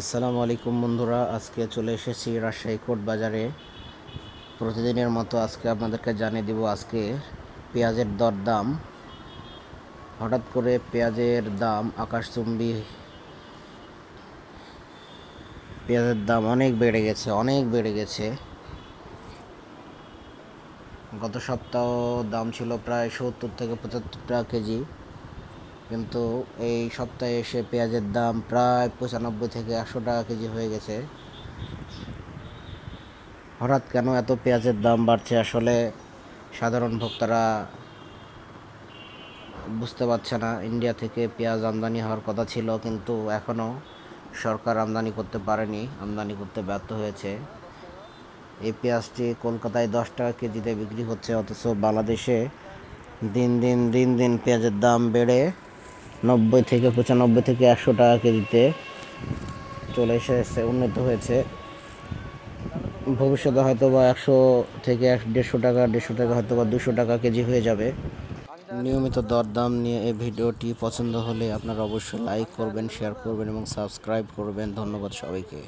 আসসালামু আলাইকুম বন্ধুরা, আজকে চলে এসেছি রাজশাহী কোট বাজারে। প্রতিদিনের মতো আজকে আপনাদেরকে জানিয়ে দিব আজকে পেঁয়াজের দর দাম হঠাৎ করে পেঁয়াজের দাম, আকাশচুম্বী পেঁয়াজের দাম অনেক বেড়ে গেছে, অনেক বেড়ে গেছে। গত সপ্তাহ দাম ছিল প্রায় সত্তর থেকে পঁচাত্তর টাকা কেজি। কিন্তু এই সপ্তাহে এসে পেঁয়াজের দাম প্রায় পঁচানব্বই থেকে একশো টাকা কেজি হয়ে গেছে। হঠাৎ কেন এত পেঁয়াজের দাম বাড়ছে আসলে সাধারণ ভোক্তারা বুঝতে পারছে না। ইন্ডিয়া থেকে পেঁয়াজ আমদানি হওয়ার কথা ছিল কিন্তু এখনও সরকার আমদানি করতে পারেনি, আমদানি করতে ব্যর্থ হয়েছে। এই পেঁয়াজটি কলকাতায় দশ টাকা কেজিতে বিক্রি হচ্ছে, অথচ বাংলাদেশে দিন দিন দিন দিন পেঁয়াজের দাম বেড়ে নব্বই থেকে পঁচানব্বই থেকে একশো টাকা কেজিতে চলে এসেছে, উন্নত হয়েছে। ভবিষ্যতে হয়তো বা একশো থেকে এক দেড়শো টাকা দেড়শো টাকা হয়তো বা দুশো টাকা কেজি হয়ে যাবে। নিয়মিত দরদাম নিয়ে এই ভিডিওটি পছন্দ হলে আপনারা অবশ্যই লাইক করবেন শেয়ার করবেন এবং সাবস্ক্রাইব করবেন। ধন্যবাদ সবাইকে।